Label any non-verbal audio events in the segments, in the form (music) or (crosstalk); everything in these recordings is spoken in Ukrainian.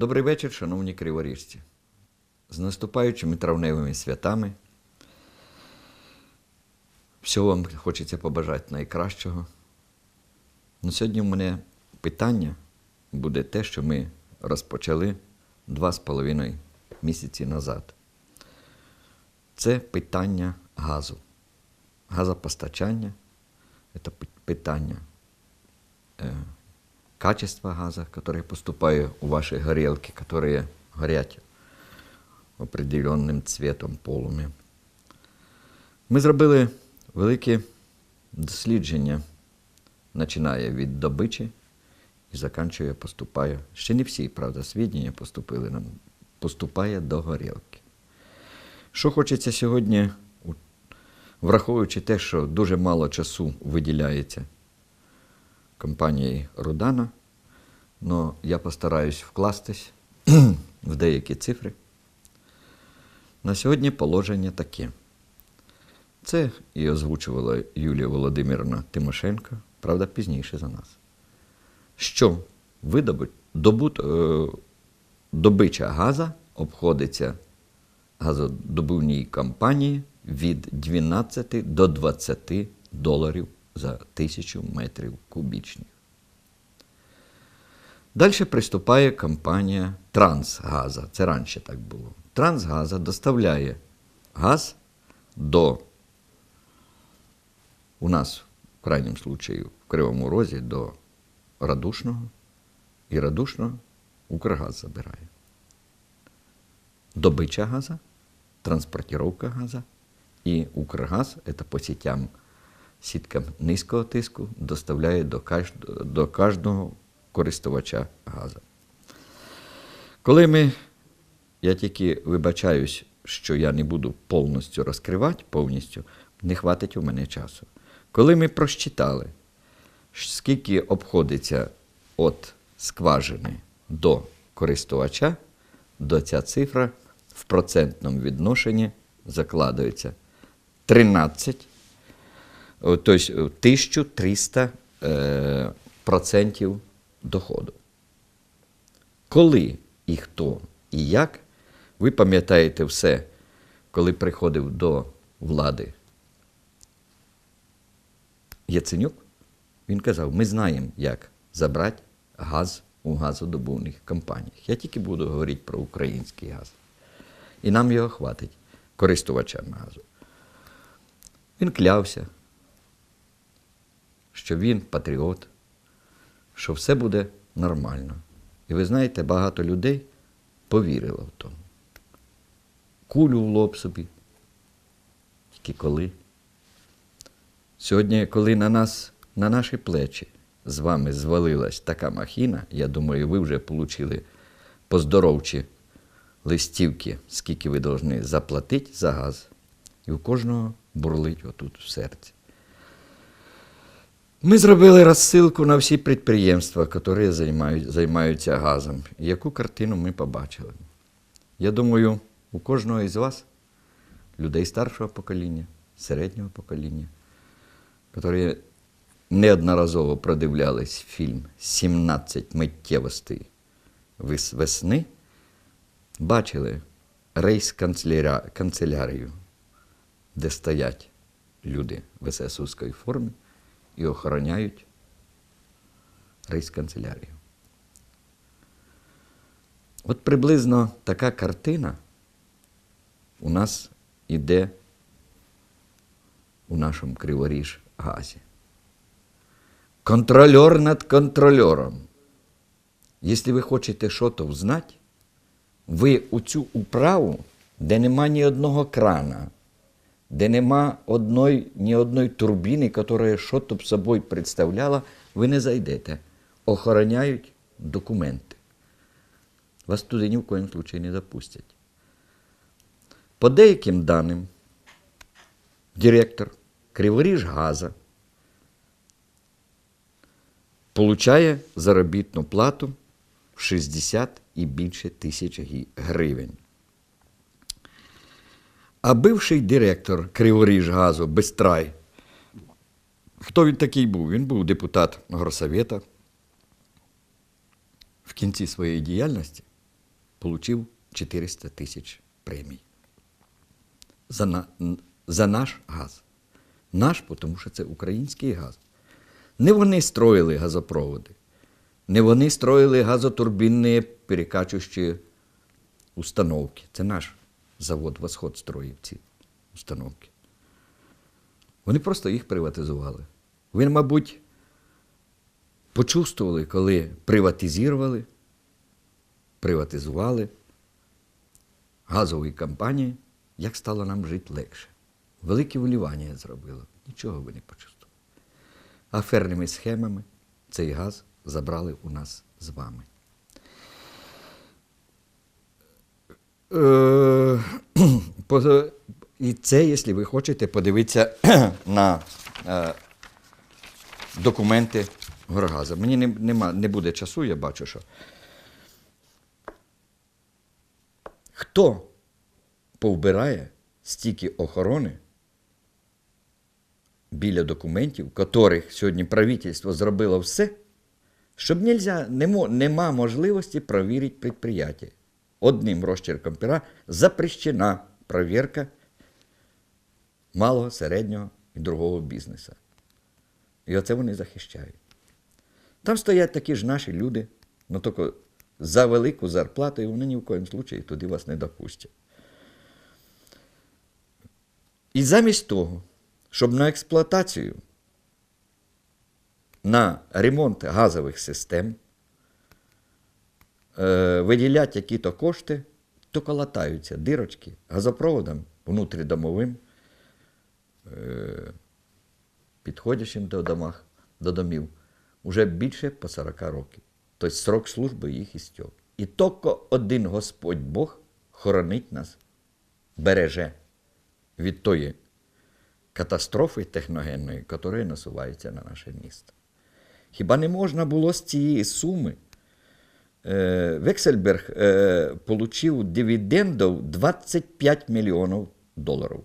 Добрий вечір, шановні криворіжці. З наступаючими травневими святами. Всього вам хочеться побажати найкращого. Ну, сьогодні в мене питання буде те, що ми розпочали два з половиною місяці назад. Це питання газу. Газопостачання це питання э, качества газа, который поступает у вашей горелки, которые горят определенним цветом полум'я. Ми зробили велике дослідження, починає від добичі і заканчує, поступає. Ще не всі, правда, свідчення поступили нам, поступає до горілки. Що хочеться сьогодні, у- враховуючи те, що дуже мало часу виділяється компанії Рудана, але я постараюсь вкластись (clears throat) в деякі цифри. На сьогодні положення таке. Це і озвучувала Юлія Володимирівна Тимошенко, правда, пізніше за нас. Що видобуть, добут, е, добича газа обходиться газодобувній компанії від 12 до 20 доларів за тисячу метрів кубічних. Далі приступає компанія Трансгаза. Це раніше так було. Трансгаза доставляє газ до у нас, в крайньому случаї, в Кривому Розі до Радушного, і Радушного Укргаз забирає. Добича газа, транспортировка газа і Укргаз це по сітям, сіткам низького тиску доставляє до кожного, до кожного користувача газу. Коли ми, я тільки вибачаюсь, що я не буду повністю розкривати, повністю, не хватить у мене часу. Коли ми просчитали, скільки обходиться від скважини до користувача, до ця цифра в процентному відношенні закладається 13, о, тобто 1300 е, процентів доходу. Коли і хто і як, ви пам'ятаєте все, коли приходив до влади Яценюк, він казав, ми знаємо, як забрати газ у газодобувних компаніях. Я тільки буду говорити про український газ. І нам його хватить, користувачам газу. Він клявся, що він патріот, що все буде нормально. І ви знаєте, багато людей повірило в тому. Кулю в лоб собі. Тільки коли. Сьогодні, коли на нас, на наші плечі з вами звалилась така махіна, я думаю, ви вже отримали поздоровчі листівки, скільки ви повинні заплатити за газ. І у кожного бурлить отут в серці. Ми зробили розсилку на всі підприємства, які займають, займаються газом. Яку картину ми побачили? Я думаю, у кожного із вас, людей старшого покоління, середнього покоління, які неодноразово продивлялись фільм «17 миттєвостей весни, бачили рейс канцелярію, де стоять люди в ССУській формі і охороняють рейс канцелярію. От приблизно така картина у нас іде у нашому Криворіж газі. Контрольор над контрольором. Якщо ви хочете щось взнати, ви у цю управу, де нема ні одного крана, де нема одної, ні одної турбіни, яка щось б собою представляла, ви не зайдете. Охороняють документи. Вас туди ні в коїм случаї не запустять. По деяким даним, директор Криворіж Газа получає заробітну плату в 60 і більше тисяч гривень. А бивший директор Криворіжгазу Бестрай, хто він такий був? Він був депутат Горсовета. В кінці своєї діяльності отримав 400 тисяч премій за, на, за наш газ. Наш, тому що це український газ. Не вони строїли газопроводи, не вони строїли газотурбінні перекачуючі установки. Це наш завод Восход строїв ці установки. Вони просто їх приватизували. Ви, мабуть, почувствували, коли приватизували, приватизували газові компанії, як стало нам жити легше. Велике вливання зробило. Нічого ви не почувствували. Аферними схемами цей газ забрали у нас з вами. Е, по- (clears throat) І це, якщо ви хочете, подивитися (clears throat) на е, документи Горгаза. Мені не, нема, не буде часу, я бачу, що. Хто повбирає стільки охорони біля документів, котрих сьогодні правительство зробило все, щоб нельзя, нема можливості провірити підприємство. Одним розчерком пера запрещена провірка малого, середнього і другого бізнесу. І оце вони захищають. Там стоять такі ж наші люди, ну тільки за велику зарплату, і вони ні в коїм случаї туди вас не допустять. І замість того, щоб на експлуатацію, на ремонт газових систем е, виділяти які-то кошти, то колотаються дирочки газопроводом внутрідомовим, е, підходячим до, домах, до домів, уже більше по 40 років. Тобто срок служби їх істьок. І тільки один Господь Бог хоронить нас, береже від тої катастрофи техногенної, яка насувається на наше місто. Хіба не можна було з цієї суми? Е, Вексельберг е, отримав дивідендів 25 мільйонів доларів.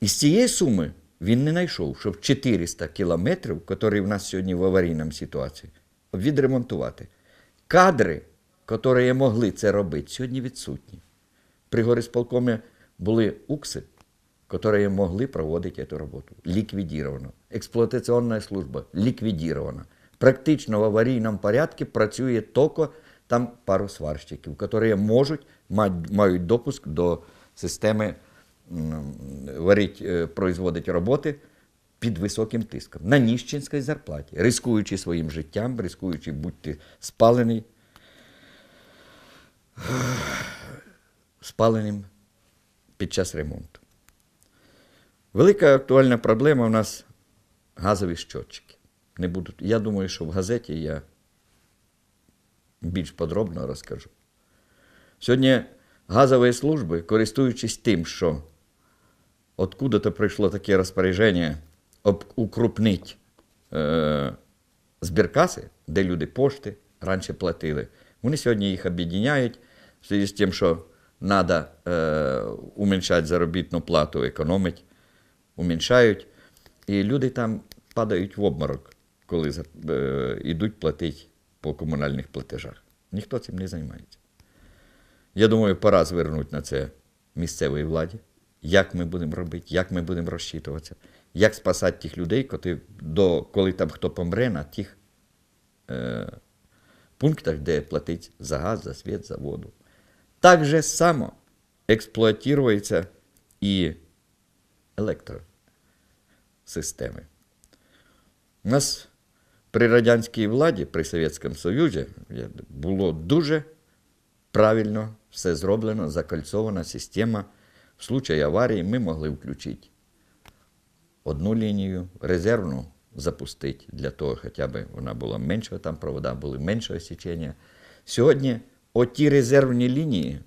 І з цієї суми він не знайшов, щоб 400 кілометрів, які в нас сьогодні в аварійному ситуації, відремонтувати. Кадри, які могли це робити, сьогодні відсутні. При горисполкомі були укси, які могли проводити цю роботу. Ліквідировано. Експлуатаційна служба ліквідирована. Практично в аварійному порядку працює тільки там пару сварщиків, які можуть, мають- допуск до системи варить, е, производить роботи під високим тиском, на ніщенській зарплаті, рискуючи своїм життям, рискуючи бути спалений, спаленим під час ремонту. Велика актуальна проблема у нас газові щотчики. Не буду, я думаю, що в газеті я більш подробно розкажу. Сьогодні газові служби, користуючись тим, що откуда-то прийшло таке розпорядження об укрупнить е, збіркаси, де люди пошти раніше платили. Вони сьогодні їх об'єднають в зв'язку з тим, що треба е, уменьшати заробітну плату, економити, уменьшають. І люди там падають в обморок, коли за- е, йдуть платити по комунальних платежах. Ніхто цим не займається. Я думаю, пора звернути на це місцевій владі, як ми будемо робити, як ми будемо розчитуватися, як спасати тих людей, коли, до, коли там хто помре на тих е, пунктах, де платить за газ, за світ, за воду. Так же само експлуатується і електросистеми. У нас при радянській владі, при Совєтському Союзі було дуже правильно все зроблено, закольцована система. В случаї аварії ми могли включити одну лінію, резервну запустити для того, хоча б вона була меншого, там провода були меншого січення. Сьогодні оті резервні лінії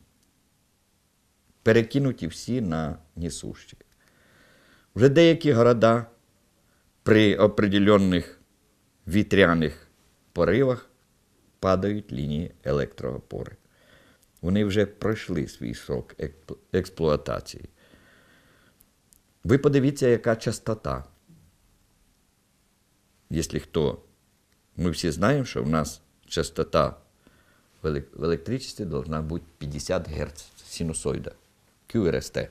перекинуті всі на несущі. Вже деякі города при определенних вітряних поривах падають лінії електроопори. Вони вже пройшли свій срок експлуатації. Ви подивіться, яка частота. Якщо хто, ми всі знаємо, що в нас частота в елек- в электричестве должна быть 50 Гц синусоида, QRST.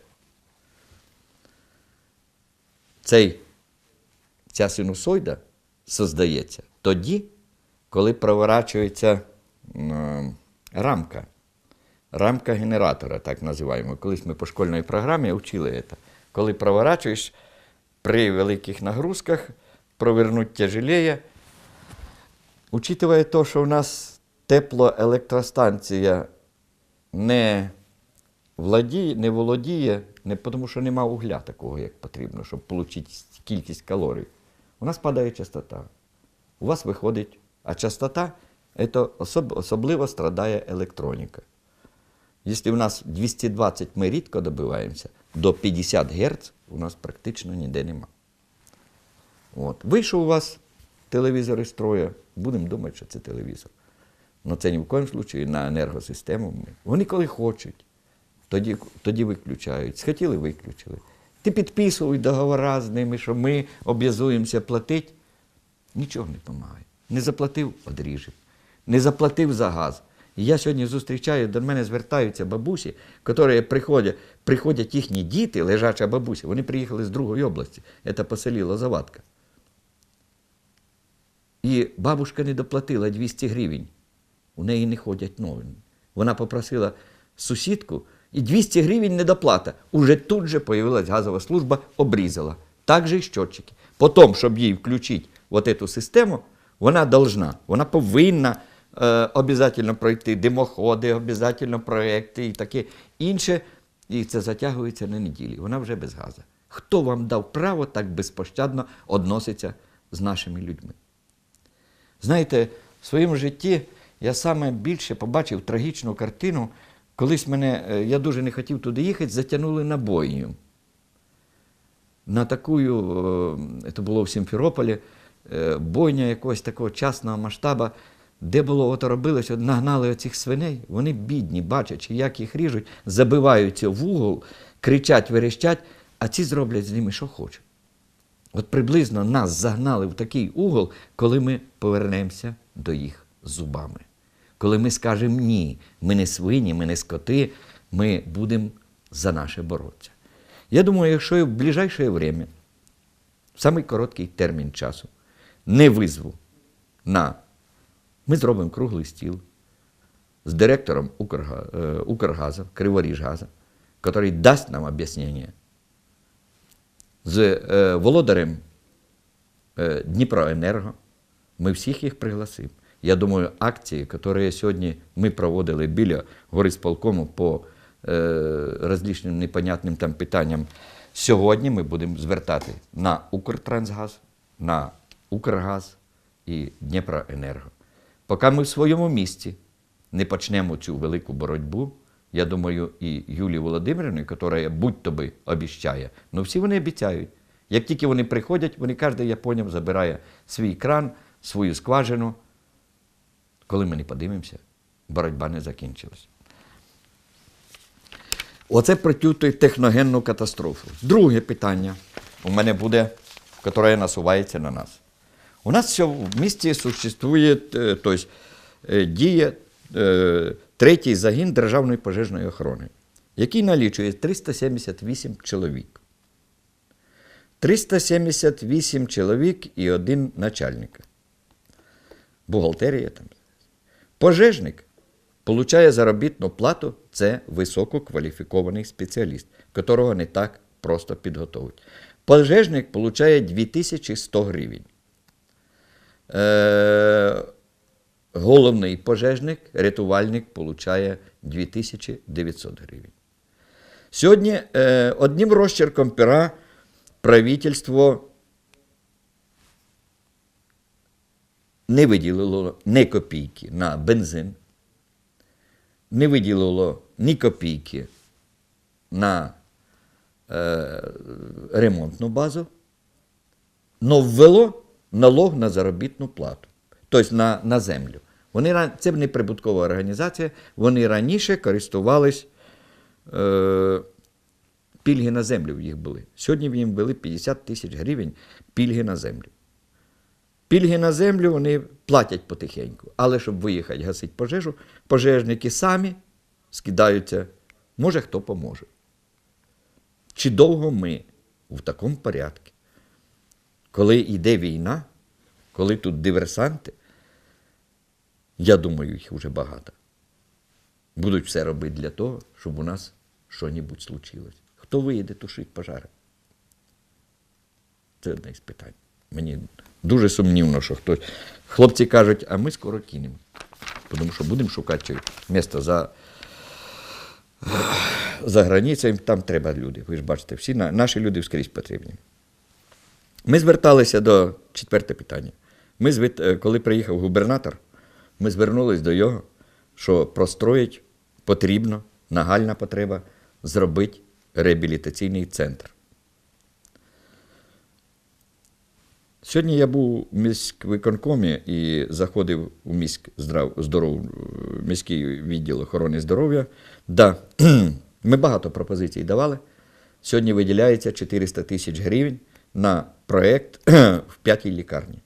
Цей, ця синусоїда создається тоді, коли проворачується м, рамка. Рамка генератора, так називаємо. Колись ми по школьній програмі вчили це. Коли проворачуєш при великих нагрузках, провернуть тяжелее. Учитывая то, що у нас теплоелектростанція не владіє, не володіє, не тому що нема угля такого, як потрібно, щоб отримати кількість калорій. У нас падає частота. У вас виходить, а частота це особ, особливо страдає електроніка. Якщо у нас 220 ми рідко добиваємося, до 50 Гц у нас практично ніде нема. От. Вийшов у вас телевізор із строя, будемо думати, що це телевізор. Але це ні в коєму случаю на енергосистему. Вони коли хочуть, тоді, тоді виключають. Схотіли, виключили. Ти підписуй договори з ними, що ми обов'язуємося платити. Нічого не допомагає. Не заплатив одріжеш. Не заплатив за газ. І я сьогодні зустрічаю, до мене звертаються бабусі, які приходять, приходять їхні діти, лежача бабуся, вони приїхали з другої області, це по селі Лозаватка. І бабушка не доплатила 200 гривень. У неї не ходять новини. Вона попросила сусідку, і 200 гривень недоплата. Уже тут же появилась газова служба, обрізала. Так же і щотчики. Потім, щоб їй включити от цю систему, вона должна, вона повинна е, обов'язково пройти димоходи, обов'язково проекти і таке інше. І це затягується на неділі. Вона вже без газу. Хто вам дав право так безпощадно відноситися з нашими людьми? Знаєте, в своєму житті я саме більше побачив трагічну картину. Колись мене, е, я дуже не хотів туди їхати, затягнули на бойню. На таку, е, це було в Сімферополі, е, бойня якогось такого частного масштабу, де було от робилось, от нагнали оцих свиней, вони бідні, бачачи, як їх ріжуть, забиваються в угол, кричать, верещать, а ці зроблять з ними, що хочуть. От приблизно нас загнали в такий угол, коли ми повернемося до їх зубами. Коли ми скажемо ні, ми не свині, ми не скоти, ми будемо за наше боротися. Я думаю, якщо я в ближайшее время, в самий короткий термін часу, не визву на, ми зробимо круглий стіл з директором е, Укргазу, Криворіжгазу, який дасть нам об'яснення, з е, володарем е, Дніпроенерго. Ми всіх їх пригласимо. Я думаю, акції, які сьогодні ми проводили біля горисполкому по е, розлічним непонятним там питанням, сьогодні ми будемо звертати на Укртрансгаз, на Укргаз і Дніпроенерго. Поки ми в своєму місті не почнемо цю велику боротьбу, я думаю, і Юлії Володимирівні, яка будь-то би обіщає, ну всі вони обіцяють. Як тільки вони приходять, вони кожен, я забирає свій кран, свою скважину. Коли ми не подивимося, боротьба не закінчилась. Оце про цю техногенну катастрофу. Друге питання у мене буде, яке насувається на нас. У нас в місті существує, тобто, діє е, третій загін Державної пожежної охорони, який налічує 378 чоловік. 378 чоловік і один начальник. Бухгалтерія там. Пожежник получає заробітну плату, це висококваліфікований спеціаліст, якого не так просто підготовить. Пожежник получає 2100 гривень. Е, головний пожежник, рятувальник получає 2900 гривень. Сьогодні е, одним розчерком пера правительство не виділило ні копійки на бензин, не виділило ні копійки на е, ремонтну базу, але ввело налог на заробітну плату, тобто на, на землю. Вони, це не прибуткова організація, вони раніше користувались е, пільги на землю в їх були. Сьогодні в їм були 50 тисяч гривень пільги на землю. Пільги на землю вони платять потихеньку. Але щоб виїхати гасити пожежу, пожежники самі скидаються, може хто поможе. Чи довго ми в такому порядку? Коли йде війна, коли тут диверсанти, я думаю, їх вже багато. Будуть все робити для того, щоб у нас що-небудь случилось. Хто виїде тушити пожари? Це одне з питань. Мені дуже сумнівно, що хтось. Хлопці кажуть, а ми скоро кинемо. Тому що будемо шукати місто за, за границею, там треба люди. Ви ж бачите, всі наші люди вскрізь потрібні. Ми зверталися до четверте питання. Ми, е, коли приїхав губернатор, ми звернулись до його, що простроїть потрібно, нагальна потреба зробити реабілітаційний центр. Сьогодні я був у міськвиконкомі і заходив у міськ здрав, здоров, міський відділ охорони здоров'я. Да, (clears throat) ми багато пропозицій давали. Сьогодні виділяється 400 тисяч гривень на проєкт (clears throat) в п'ятій лікарні.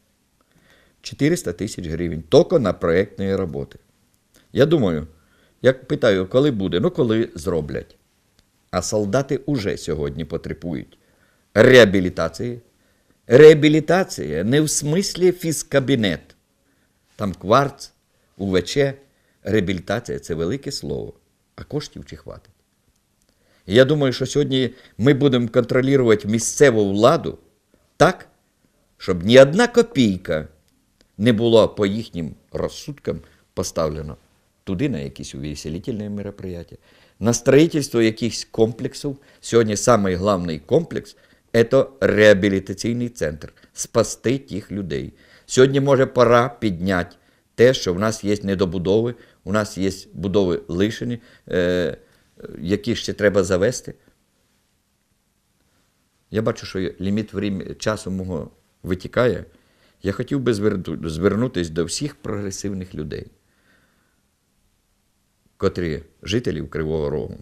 400 тисяч гривень тільки на проєктної роботи. Я думаю, як питаю, коли буде? Ну, коли зроблять. А солдати уже сьогодні потребують реабілітації. Реабілітація не в смислі фізкабінет. Там кварц, УВЧ. Реабілітація це велике слово, а коштів чи хватить. Я думаю, що сьогодні ми будемо контролювати місцеву владу так, щоб ні одна копійка не була по їхнім розсудкам поставлено туди на якісь увеселительні мероприятия, на строїтельство якихось комплексів. Сьогодні самий головний комплекс це реабілітаційний центр. Спасти тих людей. Сьогодні може пора підняти те, що в нас є недобудови, у нас є будови лишені, е, які ще треба завести. Я бачу, що ліміт часу мого витікає. Я хотів би звернутися до всіх прогресивних людей, котрі жителів Кривого Рогу,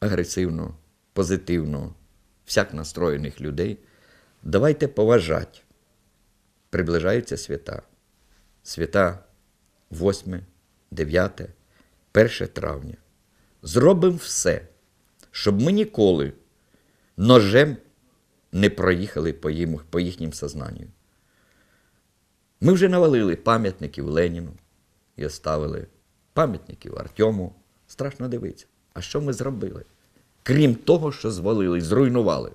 агресивно, позитивно, всяк настроєних людей. Давайте поважати. Приближаються свята. Свята 8, 9, 1 травня. Зробимо все, щоб ми ніколи ножем не проїхали по, їм, по їхнім сознанню. Ми вже навалили пам'ятників Леніну і оставили пам'ятників Артему. Страшно дивитися. А що ми зробили? Крім того, що звалили, зруйнували.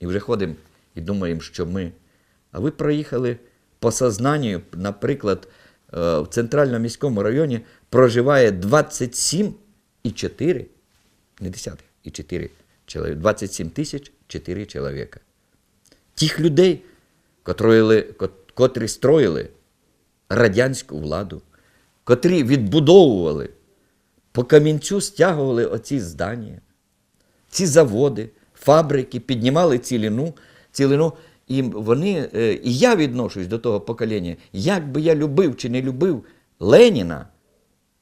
І вже ходимо і думаємо, що ми. А ви проїхали по сознанню, наприклад, е, в центральному міському районі проживає 27 і 4, не десятих, і 4 чоловіка, 27 тисяч 4 чоловіка. Тих людей, котрі, котрі строїли радянську владу, котрі відбудовували, по камінцю стягували оці здання, ці заводи, фабрики, піднімали цілину, цілину. І вони, е, і я відношусь до того покоління, як би я любив чи не любив Леніна,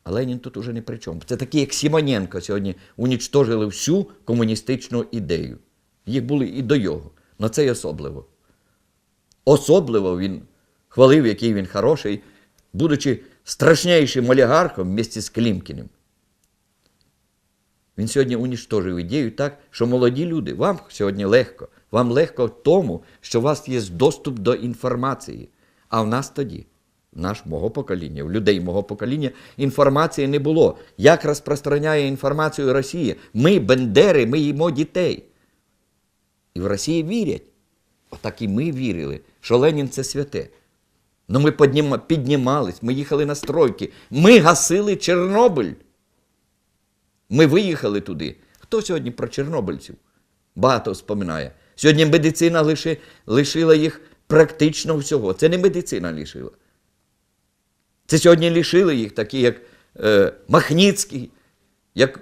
а Ленін тут уже не при чому. Це такі, як Сімоненко сьогодні унічтожили всю комуністичну ідею. Їх були і до його. але це й особливо. Особливо він хвалив, який він хороший, будучи страшнішим олігархом вместе з Клімкіним. Він сьогодні уніштожив ідею так, що молоді люди, вам сьогодні легко. Вам легко в тому, що у вас є доступ до інформації. А в нас тоді, в наш мого покоління, в людей мого покоління, інформації не було. Як розпространяє інформацію Росія? Ми, бендери, ми їмо дітей. І в Росії вірять. Отак і ми вірили, що Ленін це святе. Ну ми піднімались, ми їхали на стройки, ми гасили Чорнобиль. Ми виїхали туди. Хто сьогодні про чорнобильців? Багато вспоминає. Сьогодні медицина лиши, лишила їх практично всього. Це не медицина лишила. Це сьогодні лишили їх, такі як е, Махніцький, як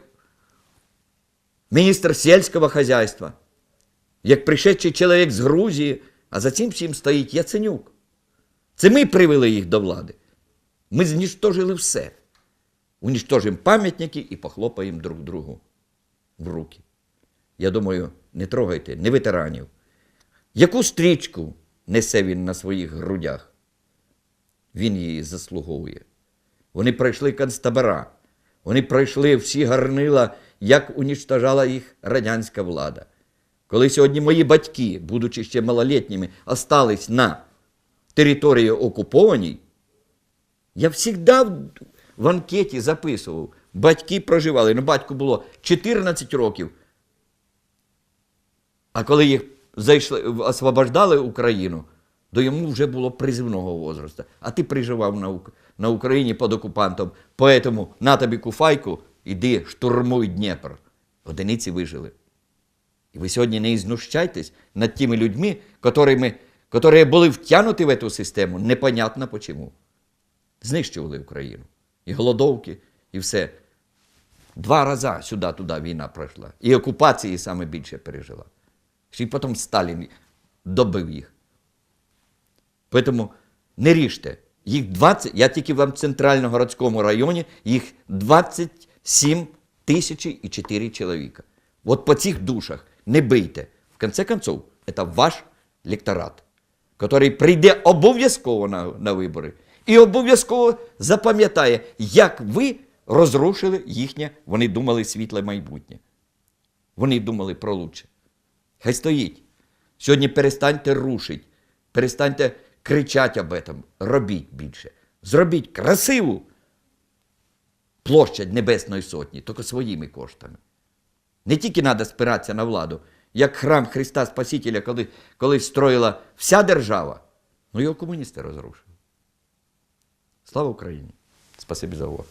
міністр сільського хазяйства, як пришедший чоловік з Грузії, а за цим всім стоїть Яценюк. Це ми привели їх до влади. Ми знищожили все. Унічтожимо пам'ятники і похлопаємо друг другу в руки. Я думаю, не трогайте, не ветеранів. Яку стрічку несе він на своїх грудях. Він її заслуговує. Вони пройшли концтабора, вони пройшли всі гарнила, як уніштожала їх радянська влада. Коли сьогодні мої батьки, будучи ще малолітніми, остались на території окупованій, я завжди в- анкеті записував. Батьки проживали. Ну, батьку було 14 років. А коли їх зайшли, освобождали Україну, то йому вже було призивного возрасту. А ти приживав на, на Україні під окупантом. Поэтому на тобі куфайку, іди штурмуй Дніпр. Одиниці вижили. І ви сьогодні не знущайтесь над тими людьми, котрими, котрі були втягнуті в цю систему, непонятно чому. Знищували Україну. І голодовки, і все. Два рази сюди-туди війна пройшла. І окупації саме більше пережила. Й потім Сталін добив їх. Тому не ріжте. Їх 20, я тільки вам в центрально-городському районі, їх 27 тисяч і 4 чоловіка. От по цих душах не бийте. В конце концов, це ваш лекторат, який прийде обов'язково на, на вибори і обов'язково запам'ятає, як ви розрушили їхнє, вони думали, світле майбутнє. Вони думали про лучше. Хай стоїть. Сьогодні перестаньте рушити, перестаньте кричати об этом, робіть більше. Зробіть красиву площадь Небесної Сотні, тільки своїми коштами. Не тільки треба спиратися на владу, як храм Христа Спасителя, коли, коли строїла вся держава, ну його комуністи розрушили. Слава Україні! Спасибі за увагу.